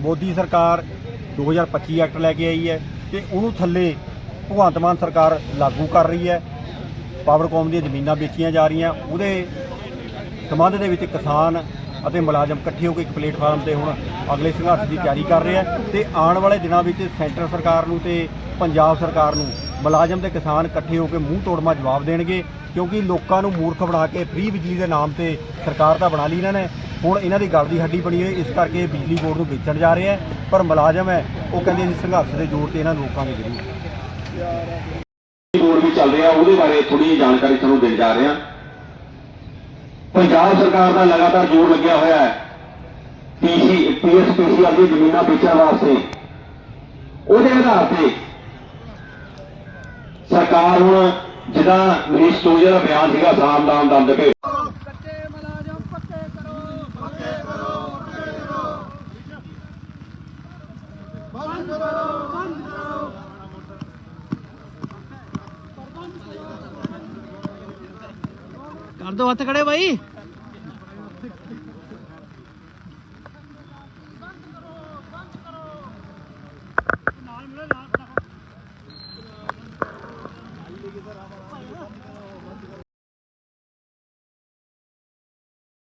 ਮੋਦੀ ਸਰਕਾਰ 2025 ਐਕਟ ਲੈ ਕੇ ਆਈ ਹੈ ਤੇ ਉਹਨੂੰ ਥੱਲੇ ਭਗਵੰਤ ਮਾਨ ਸਰਕਾਰ ਲਾਗੂ ਕਰ ਰਹੀ ਹੈ। ਪਾਵਰਕੌਮ ਦੀਆਂ ਜ਼ਮੀਨਾਂ ਵੇਚੀਆਂ ਜਾ ਰਹੀਆਂ। ਉਹਦੇ ਸੰਬੰਧ ਦੇ ਵਿੱਚ ਕਿਸਾਨ ਅਤੇ ਮੁਲਾਜ਼ਮ ਇਕੱਠੇ ਹੋ ਕੇ ਇੱਕ ਪਲੇਟਫਾਰਮ ਤੇ ਹੁਣ ਅਗਲੇ ਸੰਘਰਸ਼ ਦੀ ਤਿਆਰੀ ਕਰ ਰਹੇ ਆ ਤੇ ਆਉਣ ਵਾਲੇ ਦਿਨਾਂ ਵਿੱਚ ਸੈਂਟਰ ਸਰਕਾਰ ਨੂੰ ਤੇ ਪੰਜਾਬ ਸਰਕਾਰ ਨੂੰ ਮੁਲਾਜ਼ਮ ਤੇ ਕਿਸਾਨ ਇਕੱਠੇ ਹੋ ਕੇ ਮੂੰਹ ਤੋੜਮਾ ਜਵਾਬ ਦੇਣਗੇ ਕਿਉਂਕਿ ਲੋਕਾਂ ਨੂੰ ਮੂਰਖ ਬਣਾ ਕੇ ਫ੍ਰੀ ਬਿਜਲੀ ਦੇ ਨਾਮ ਤੇ ਸਰਕਾਰ ਤਾਂ ਬਣਾ ਲਈ ਇਹਨਾਂ ਨੇ। ਹੁਣ ਇਹਨਾਂ ਦੀ ਗੱਲ ਦੀ ਹੱਡੀ ਬਣੀ ਹੋਈ, ਇਸ ਕਰਕੇ ਬਿਜਲੀ ਬੋਰਡ ਨੂੰ ਵੇਚਣ ਜਾ ਰਹੇ ਆ, ਪਰ ਮੁਲਾਜ਼ਮ ਹੈ, ਉਹ ਕਹਿੰਦੇ ਅਸੀਂ ਸੰਘਰਸ਼ ਦੇ ਜ਼ੋਰ ਤੇ ਇਹਨਾਂ ਨੂੰ ਰੋਕਾਂਗੇ ਜ਼ਰੂਰ। ਬੋਰਡ ਵੀ ਚੱਲ ਰਿਹਾ, ਉਹਦੇ ਬਾਰੇ ਥੋੜੀ ਜਾਣਕਾਰੀ ਤੁਹਾਨੂੰ ਦੇਣ ਜਾ ਰਹੇ। ਹਾਂ ਪੰਜਾਬ ਸਰਕਾਰ ਦਾ ਲਗਾਤਾਰ ਜ਼ੋਰ ਲੱਗਿਆ ਹੋਇਆ ਹੈ। ਪੀਸੀ ਪੀਐਸਪੀਸੀਆਰ ਦੀ ਜ਼ਮੀਨਾਂ ਵੇਚਣ ਵਾਸਤੇ। ਉਹਦੇ ਆਧਾਰ ਤੇ ਸਰਕਾਰ ਹੁਣ ਜਿਹਦਾ ਮਨੀਸ਼ ਸੋਜਾ ਦਾ ਬਿਆਨ ਸੀਗਾ ਸਾਮਦਾਨ ਦੰਦ ਕੇ ਕਰੋ ਪੱਕੇ ਕਰੋ ਪੱਕੇ ਕਰੋ